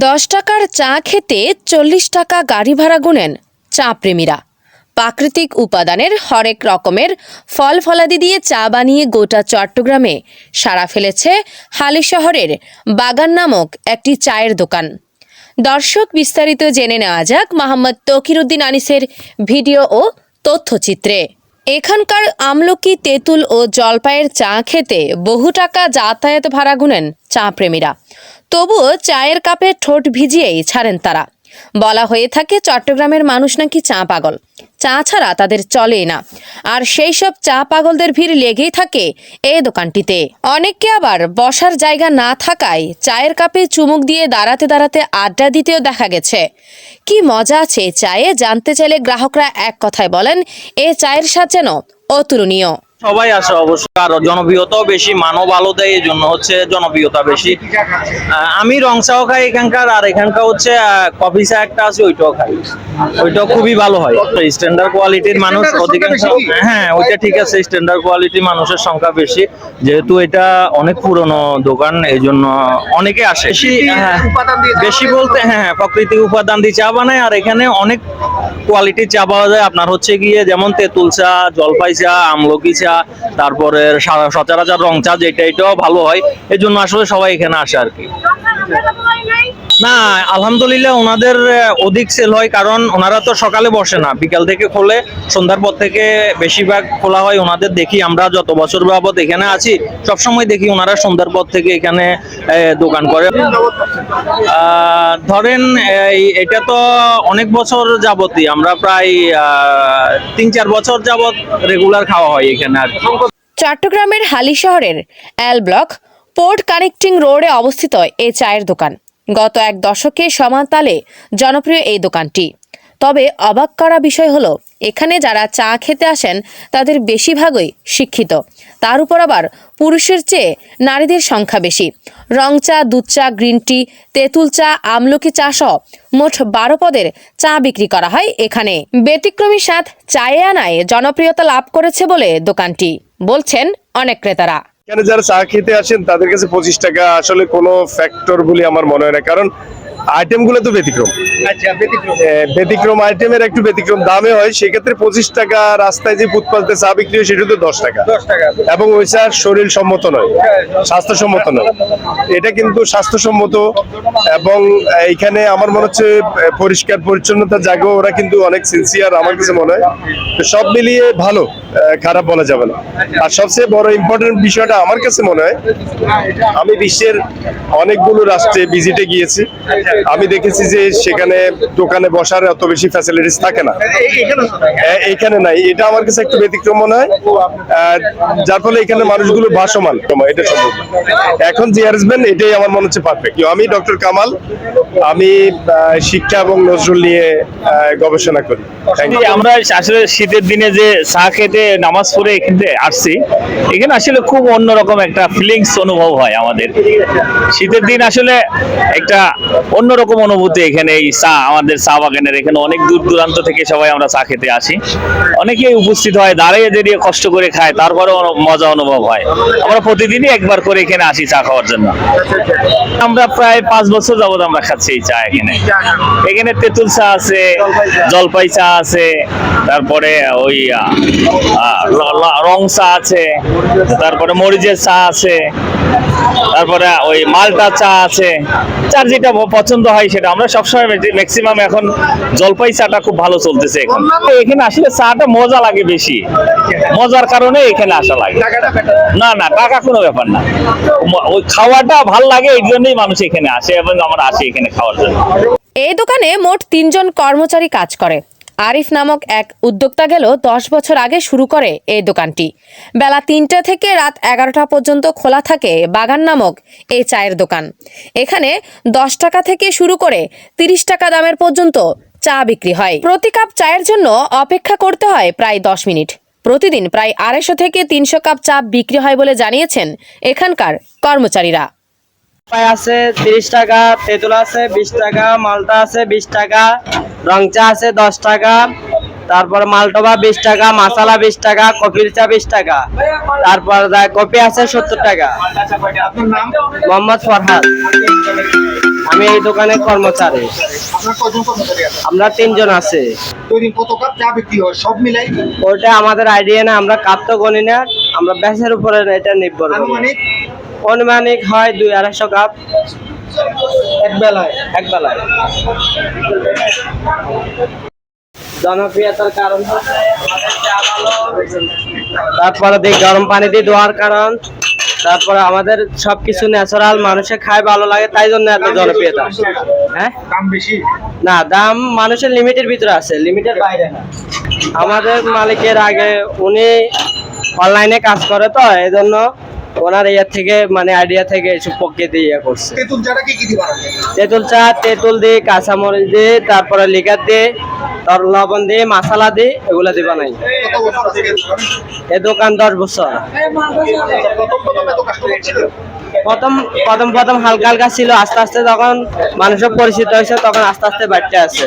দশ টাকার চা খেতে চল্লিশ টাকা গাড়ি ভাড়া গুনেন চা প্রেমীরা। প্রাকৃতিক উপাদানের হরেক রকমের ফল ফলাদি দিয়ে চা বানিয়ে গোটা চট্টগ্রামে সাড়া ফেলেছে হালি শহরের বাগান নামক একটি চায়ের দোকান। দর্শক বিস্তারিত জেনে নেওয়া যাক মোহাম্মদ তকিরুদ্দিন আনিসের ভিডিও ও তথ্যচিত্রে। এখানকার আমলকি, তেঁতুল ও জলপাইয়ের চা খেতে বহু টাকা যাতায়াত ভাড়া গুনেন চা প্রেমীরা। তবুও চায়ের কাপে ঠোঁট ভিজিয়েই ছাড়েন তারা। বলা হয়ে থাকে চট্টগ্রামের মানুষ নাকি চা পাগল। চা ছাড়া তাদের চলেই না। আর সেই সব চা পাগলদের ভিড় লেগেই থাকে এই দোকানটিতে। অনেককে আবার বসার জায়গা না থাকায় চায়ের কাপে চুমুক দিয়ে দাঁড়াতে দাঁড়াতে আড্ডা দিতেও দেখা গেছে। কি মজা আছে চায়ে? জানতে চাইলে গ্রাহকরা এক কথায় বলেন, এ চায়ের স্বাদ যেন অতুলনীয়। সবাই আসে অবশ্য আর জনপ্রিয়তাও বেশি মানও ভালো দেয় এই জন্য হচ্ছে জনপ্রিয়তা বেশি। আমি রং চাও খাই এখানকার আর এখানকার হচ্ছে কফি চা একটা আছে ওইটাও খাই। ওইটাও খুবই ভালো হয়। স্ট্যান্ডার্ড কোয়ালিটির মানুষ অধিকাংশ হ্যাঁ ওইটা ঠিক আছে স্ট্যান্ডার্ড কোয়ালিটির মানুষের সংখ্যা বেশি। যেহেতু এটা অনেক পুরনো দোকান এই জন্য অনেকে আসে। বেশি হ্যাঁ, বেশি বলতে হ্যাঁ হ্যাঁ, প্রাকৃতিক উপাদান দিয়ে চা বানায় আর এখানে অনেক কোয়ালিটির চা পাওয়া যায়। আপনার হচ্ছে গিয়ে যেমন তেঁতুল চা জলপাই চা আমলকি চা তারপরে সা- সচরাচর রং চা যেটা, এটাও ভালো হয়। এই আসলে সবাই এখানে আসে আর কি। না, আলহামদুলিল্লাহ ওনাদের অধিক সেল হয় কারণ ওনারা তো সকালে বসে না। বিকাল থেকে খোলে, সন্ধ্যার পর থেকে বেশিরভাগ খোলা হয় ওনাদের দেখি। আমরা যত বছর বাবদ এখানে আছি, সবসময় দেখি ওনারা সন্ধ্যার পর থেকে এখানে দোকান করে। ধরেন এটা তো অনেক বছর যাবতই। আমরা প্রায় তিন চার বছর যাবত রেগুলার খাওয়া হয় এখানে আর চট্টগ্রামের হালি শহরের এল ব্লক পোর্ট কানেক্টিং রোডে অবস্থিত এই চায়ের দোকান। গত এক দশকে সমান তালে জনপ্রিয় এই দোকানটি। তবে অবাক করা বিষয় হলো, এখানে যারা চা খেতে আসেন, তাদের বেশিরভাগই শিক্ষিত। তার উপর আবার পুরুষের চেয়ে নারীদের সংখ্যা বেশি। রং চা, দুধ চা, গ্রিন টি, তেঁতুল চা, আমলকি চা সহ মোট বারো পদের চা বিক্রি করা হয় এখানে। ব্যতিক্রমী স্বাদ চায়ে আনায় জনপ্রিয়তা লাভ করেছে বলে দোকানটি, বলছেন অনেক ক্রেতারা। এখানে যারা চা খেতে আসেন, তাদের কাছে পঁচিশ টাকা। আসলে কোনো ফ্যাক্টর বলে আমার মনে হয় না। কারণ আইটেমগুলো তো ব্যতিক্রম। ব্যতিক্রম। আইটেমের একটু ব্যতিক্রম দামে হয় সেক্ষেত্রে পঁচিশ টাকা রাস্তায় যে ফুটপাতে চা বিক্রি হয় সেটা তো দশ টাকা। এবং ওই চা শরীর সম্মত নয় স্বাস্থ্যসম্মত নয়। এটা কিন্তু স্বাস্থ্যসম্মত এবং এইখানে আমার মনে হচ্ছে পরিষ্কার পরিচ্ছন্নতা জায়গা ওরা কিন্তু অনেক সিনসিয়ার আমার কাছে মনে হয়। তো সব মিলিয়ে ভালো খারাপ বলা যাবে না। আর সবচেয়ে বড় ইম্পর্টেন্ট বিষয়টা আমার কাছে মনে হয় আমি বিশ্বের অনেকগুলো রাষ্ট্রে ভিজিটে গিয়েছি। আমি দেখেছি যে সেখানে দোকানে বসার এত বেশি ফ্যাসিলিটিস থাকে না। এখানে নাই। এটা আমার কাছে একটু ব্যতিক্রম মনে হয়। যার ফলে এখানে মানুষগুলো ভাসমান। এটা সম্ভব। এখন যে আসবেন এটাই আমার মনে হচ্ছে পারফেক্ট আমি ডক্টর কামাল। আমি শিক্ষা এবং নজরুল নিয়ে গবেষণা করি। আমরা আসলে শীতের দিনে যে চা খেতে, নামাজ পড়ে এখানে আসছি, এখানে আসলে খুব অন্যরকম একটা ফিলিংস অনুভব হয় আমাদের। শীতের দিন আসলে একটা অন্যরকম অনুভূতি এখানে এই চা, আমাদের চা বাগানের এখানে অনেক দূর দূরান্ত থেকে সবাই আমরা চা খেতে আসি। অনেকেই উপস্থিত হয়, দাঁড়িয়ে দাঁড়িয়ে কষ্ট করে খায়, তারপরেও মজা অনুভব হয়। আমরা প্রতিদিনই একবার করে এখানে আসি চা খাওয়ার জন্য। আমরা প্রায় পাঁচ বছর যাবত আমরা খাচ্ছি এই চা এখানে। এখানে তেঁতুল চা আছে, জলপাই চা আছে, তারপরে ওই ল- চা আছে তারপরে মরিচের চা আছে তারপরে ওই মালটা চা আছে। যার যেটা পছন্দ হয় সেটা। আমরা সবসময় ম্যাক্সিমাম এখন জলপাই চাটা খুব ভালো চলতেছে এখন। এখানে আসলে চাটা মজা লাগে বেশি। মজার কারণে এখানে আসা লাগে। না না টাকা কোনো ব্যাপার না। ওই খাওয়াটা ভালো লাগে এই জন্যই মানুষ এখানে আসে এবং আমরা আসি এখানে খাওয়ার জন্য। এই দোকানে মোট তিনজন কর্মচারী কাজ করে। আরিফ নামক এক উদ্যোক্তা গেল দশ বছর আগে শুরু করে এই দোকানটি। বেলা তিনটে থেকে রাত এগারোটা পর্যন্ত খোলা থাকে বাগান নামক এই চায়ের দোকান। এখানে দশ টাকা থেকে শুরু করে তিরিশ টাকা দামের পর্যন্ত চা বিক্রি হয়। প্রতি কাপ চায়ের জন্য অপেক্ষা করতে হয় প্রায় দশ মিনিট। প্রতিদিন প্রায় আড়াইশো থেকে তিনশো কাপ চা বিক্রি হয় বলে জানিয়েছেন এখানকার কর্মচারীরা। পাই আছে তিরিশ টাকা তেঁতুল আছে বিশ টাকা মালটা আছে বিশ টাকা রং চা আছে দশ টাকা তারপর মালটোবা বিশ টাকা মাসালা বিশ টাকা কফির চা বিশ টাকা তারপর কপি আছে সত্তর টাকা। মোহাম্মদ ফরহাদ আমি এই দোকানে কর্মচারী। আমরা তিনজন আছে। সব মিলাই? ওটা আমাদের আইডিয়া না আমরা কাপ তো গণি না আমরা ব্যাসের উপরে এটা নির্ভর করি। অনুমানিক হয় দুই আড়াইশো কাপ এক বেলায়? এক বেলায়। জনপ্রিয়তার কারণ। তারপরে দিই গরম পানি দিয়ে ধোয়ার কারণ তারপরে আমাদের সবকিছু ন্যাচারাল মানুষে খায় ভালো লাগে তাই জন্য এত জনপ্রিয়তা। হ্যাঁ? দাম বেশি? না দাম মানুষের লিমিটের ভিতরে আছে লিমিটের বাইরে না। আমাদের মালিকের আগে উনি অনলাইনে কাজ করে তো এই জন্য ওনার ইয়ে থেকে মানে আইডিয়া থেকে এসব প্রকৃতি ইয়ে করছে। তেঁতুল চা তেঁতুল দিয়ে কাঁচামরিচ দিয়ে তারপরে লিকার দিয়ে তার লবণ দিয়ে মশলা দিয়ে এগুলো দিবা নাই কত বছর আছে এই এ দোকান দশ বছর। প্রথম প্রথম প্রথম হালকা হালকা ছিল আস্তে আস্তে যখন মানুষের পরিচিত হয়েছে তখন আস্তে আস্তে বাড়তে আছে।